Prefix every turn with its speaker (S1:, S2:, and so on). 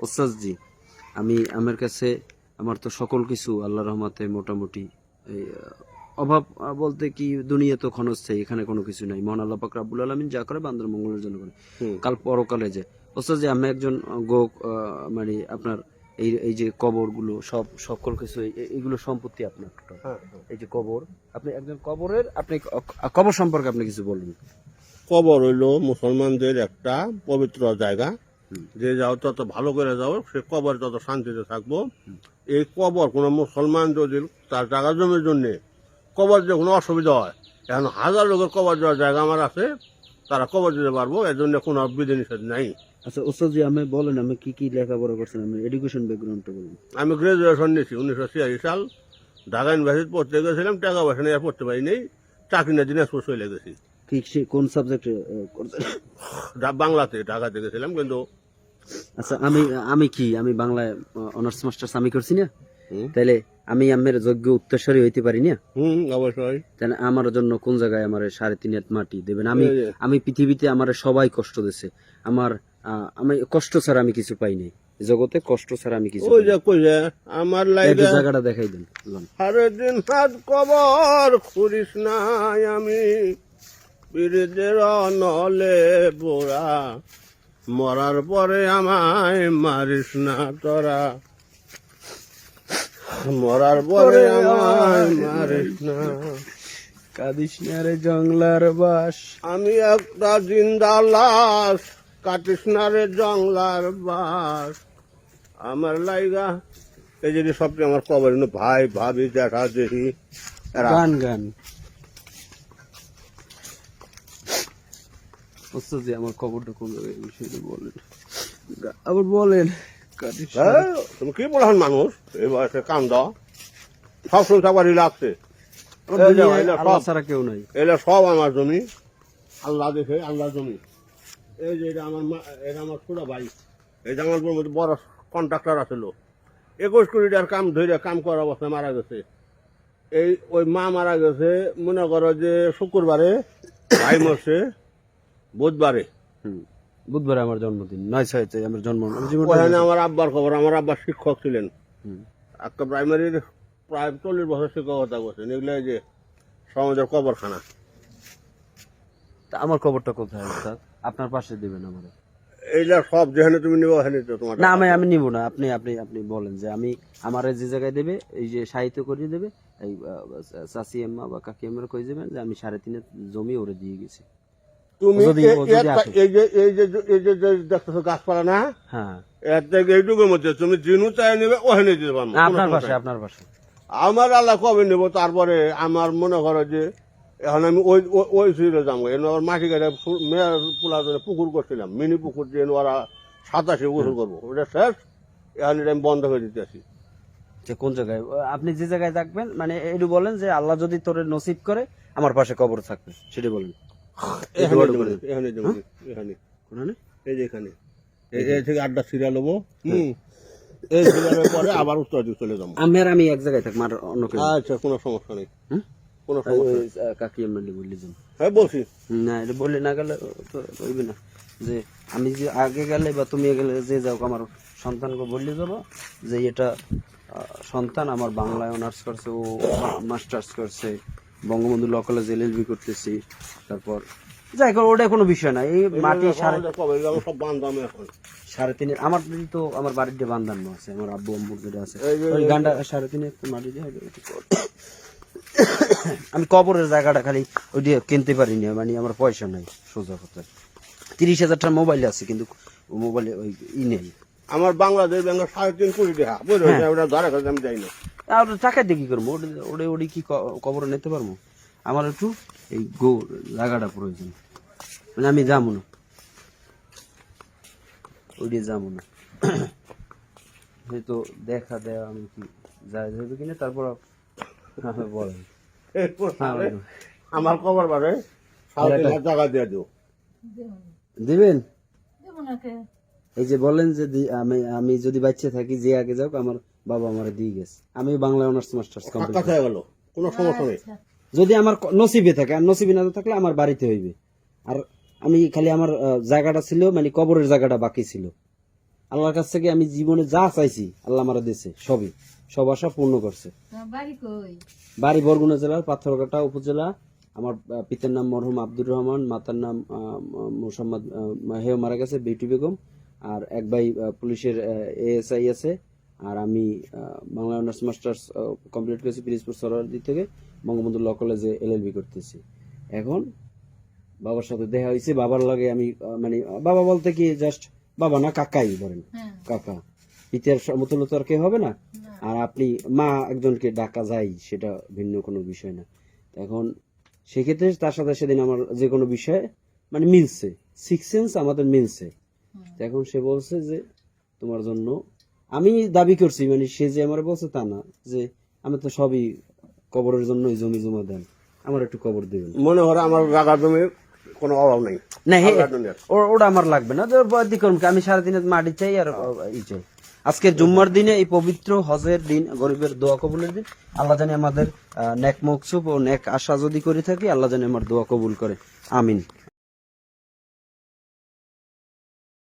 S1: ওস্তাদ জি আমি আমার কাছে আমার তো সকল কিছু আল্লাহ রহমতে মোটামুটি অভাব বলতে কি দুনিয়া তো ক্ষণস্থায়ী এখানে কোনো কিছু নাই। মহান আল্লাহ পাক রাব্বুল আলমিন যা করে বান্দার মঙ্গলের জন্য করে কাল পরকালে যে ওস্তাদ জি আমি একজন গো মানে আপনার এই এই যে কবরগুলো সব সকল কিছু এগুলো সম্পত্তি আপনার
S2: হ্যাঁ,
S1: এই যে কবর আপনি একজন কবরের আপনি কবর সম্পর্কে আপনি কিছু বলুন।
S2: কবর হইল মুসলমানদের একটা পবিত্র জায়গা। যে যাও তত ভালো করে যাও সে কবর তত শান্তিতে থাকব। এই কবর কোনো মুসলমান যদি তার জায়গা জমির জন্য কবর যে কোনো অসুবিধা হয় এখন হাজার লোকের কবর দেওয়ার জায়গা আমার আছে তারা কবর দিতে পারব এর জন্য কোনো বিধি নিষেধ নাই।
S1: আচ্ছা ওস্তাদ জি আমি বলেন আমি কি কি লেখাপড়া করছেন? আমি এডুকেশন ব্যাকগ্রাউন্ডটা বলুন।
S2: আমি গ্রাজুয়েশন নিয়েছি উনিশশো ছিয়াশি সাল। ঢাকা ইউনিভার্সিটি পড়তে গেছিলাম টাকা পয়সা নিয়ে আর পড়তে পারিনি চাকরি না দিনাজপুর চলে গেছি।
S1: কি সে কোন সাবজেক্টে
S2: বাংলাতে ঢাকাতে গেছিলাম কিন্তু
S1: আচ্ছা আমি আমি কি? আমি বাংলায় অনার্স মাস্টার্স আমি করছি না? আমি আমের যোগ্য হইতে পারি না?
S2: হুম অবশ্যই।
S1: তাহলে আমার জন্য কোন জায়গায় আমার সাড়ে তিন হাত মাটি দেবেন? আমি আমি পৃথিবীতে আমার সবাই কষ্ট দিছে। আমার আমি কষ্ট ছাড়া আমি কিছু পাই নাই। জগতে কষ্ট ছাড়া আমি কিছু
S2: ওই যে আমার
S1: নাই। জায়গাটা দেখাই দেন
S2: হাত কবর নাই আমি। নলে বোরা মরার পরে আমায় মারিস না তোরা। মরার পরে আমায় মারিস না।
S1: কাদিস না রে জংলার বাস।
S2: আমি একটা জিন্দা লাশ কাটিস না রে জংলার বাস। আমার লাইগা এই যদি সবচেয়ে আমার কবর ভাই ভাবি দেখা এরা
S1: গান গান। ওস্তাদ জি, আমার খবরটা কোন জায়গায় এই বিষয়টা বলেন। আবার বলেন
S2: হ্যাঁ, তুমি কি বলছেন মানুষ? এই বয়সে কাম দাও। সব সংসার বাড়ি লাগছে। যে
S1: ছাড়া কেউ নাই।
S2: এলা সব আমার জমি। আল্লাহ দেখে আল্লাহ জমি। এই যে এটা আমার এটা আমার ছোট ভাই। এটা আমার মধ্যে বড় কন্ট্রাক্টর আছিল একুশ কোটি টাকার কাম ধরে কাম করার অবস্থায় মারা গেছে। এই ওই মা মারা গেছে মনে করো যে শুক্রবারে ভাই মরছে। বুধবারে।
S1: বুধবারে আমার জন্মদিন। নয় ছয় আমার জন্ম আমার
S2: ওখানে আমার আব্বার খবর আমার আব্বার শিক্ষক ছিলেন। একটা প্রাইমারির প্রায় চল্লিশ বছর শিক্ষকতা করছেন। এগুলো যে সমাজের কবরখানা।
S1: তা আমার খবরটা কোথায় ওস্তাদ আপনার পাশে দিবেন আমার।
S2: এইগুলা সব যেখানে তুমি নিবো ওখানে তো তোমার
S1: না আমি আমি নিব না। আপনি আপনি আপনি বলেন যে আমি আমার যে জায়গায় দেবে এই যে সাহিত্য করিয়ে দেবে এই চাচি আম্মা বা কাকি আম্মার কই দেবেন যে আমি সাড়ে তিনের জমি ওরে দিয়ে গেছি।
S2: তুমি। এই যে এই যে দেখতেছো গাছপালা না?
S1: হ্যাঁ।
S2: এইটুকুর মধ্যে তুমি জিনু চাই নেবে ওখানে পারব
S1: আপনার পাশে আপনার পাশে।
S2: আমার আল্লাহ কবে নেব? তারপরে আমার মনে করো যে এখন আমি ওই ওই- যাব। এনে আমার মাটি কাটে মেয়ের পোলার জন্য পুকুর করছিলাম। মিনি পুকুর দিয়ে ওরা সাতাশে গোসল করব। ওটা শেষ। এখন এটা আমি বন্ধ করে দিতে আসি
S1: যে কোন জায়গায়? আপনি যে জায়গায় থাকবেন মানে একটু বলেন যে আল্লাহ যদি তোরে নসিব করে আমার পাশে কবর থাকবে। সেটা বলেন।
S2: এখানে জমি, এখানে জমি, এই যে এখানে। এই এই থেকে আড্ডা সিরিয়াল হব। হুম। এই সিরিয়ালের পরে আবার উত্তর চলে যাব।
S1: আমি আর আমি এক জায়গায় থাকব আর অন্য কেউ
S2: আচ্ছা কোনো সমস্যা নেই।
S1: হুম?
S2: কোনো সমস্যা
S1: ওই,
S2: নেই।
S1: আহ, কাকি আম্মা বললি
S2: হ্যাঁ বলছি।
S1: না এটা বললে না গেলে তো হইবে না। যে আমি যে আগে গেলে বা তুমি গেলে যে যাও আমার সন্তানকে বললে যাব যে এটা সন্তান আমার বাংলায় অনার্স করছে ও মাস্টার্স করছে বঙ্গবন্ধু ল কলেজে এলএলবি করতেছি তারপর যাই হোক ওটা কোনো বিষয় না। এই মাটি সাড়ে
S2: সব বান্ধব এখন।
S1: সাড়ে তিনের আমার তো আমার বাড়ির দিয়ে বান্ধানো আছে আমার আব্বু আম্মুর যেটা আছে। ওই গানটা সাড়ে তিনে একটু মাটি দিয়ে হবে, আমি কবরের জায়গাটা খালি ওই দিয়ে কিনতে পারিনি মানে আমার পয়সা নাই সোজা কথা। তিরিশ হাজারটা মোবাইল আছে কিন্তু মোবাইলে ওই ই নেই।
S2: আমার বাংলাদেশ ব্যাংকের সাড়ে তিন কোটি টাকা। বুঝলেন
S1: হ্যাঁ।
S2: ওটা ধরে কাছে আমি যাই না।
S1: আর টাকা দিয়ে কি করব। ওটা- ওটা কি কবরে নিতে পারব? আমার একটু এই গো জায়গাটা প্রয়োজন। মানে আমি যাব না। ওইটি যাব না। হয়তো দেখা দেয়া আমি কি যা যাবে কিনা তারপর বলেন হ্যাঁ,
S2: আমার খবর বারে টাকা দিয়ে দিও।
S1: দিবেন? এই যে বলেন যে আমি আমি যদি বাচ্চা থাকি যে আগে যাও আমার বাবা আমার দিয়ে গেছে। আমি বাংলা অনার্স মাস্টার্স কমপ্লিট
S2: কাছে গেল কোনো সমস্যা নেই।
S3: আচ্ছা।
S1: যদি আমার নসিবে থাকে আর নসিবে না থাকলে আমার বাড়িতে হইবে। আর আমি খালি আমার জায়গাটা ছিল মানে কবরের জায়গাটা বাকি ছিল। আল্লাহর কাছ থেকে আমি জীবনে যা চাইছি আল্লাহ আমার দিয়েছে সবই। সব আশা পূর্ণ করছে।
S3: বাড়ি
S1: বরগুনা জেলার পাথরঘাটা উপজেলা। আমার পিতার নাম মরহুম আব্দুর রহমান মাতার নাম মোসাম্মদ হেও মারা গেছে বিউটি বেগম। আর এক ভাই পুলিশের এএসআই আছে। আর আমি বাংলা অনার্স মাস্টার্স কমপ্লিট করেছি পিরিজপুর সরোয়ারদি থেকে বঙ্গবন্ধু ল কলেজে এলএলবি করতেছি। এখন বাবার সাথে দেখা হয়েছে বাবার লাগে আমি মানে বাবা বলতে কি জাস্ট বাবা না কাকাই ধরেন
S3: হ্যাঁ।
S1: কাকা। পিতার সমতুল্য তো আর কেউ হবে না? আর আপনি মা একজনকে ডাকা যায় সেটা ভিন্ন কোনো বিষয় না। এখন সেক্ষেত্রে তার সাথে সেদিন আমার যে কোনো বিষয়ে মানে মিলছে। সিক্স সেন্স আমাদের মিলছে। এখন সে বলছে যে তোমার জন্য আমি দাবি করছি মানে সে যে আমার বলছে তা না যে আমি তো সবই কবরের জন্য জমি জমা দেন। আমার একটু কবর দেবেন।
S2: মনে হয় আমার জায়গা জমি কোনো অভাব নেই।
S1: না ওটা আমার লাগবে না আমি সারাদিনে মাটি চাই আর ই চাই। আজকে জুম্মার দিনে এই পবিত্র হজের দিন গরিবের দোয়া কবুলের দিন আল্লাহ জানি আমাদের নেক মকসুব ও নেক আশা যদি করে থাকি আল্লাহ জানি আমার দোয়া কবুল করে। আমিন।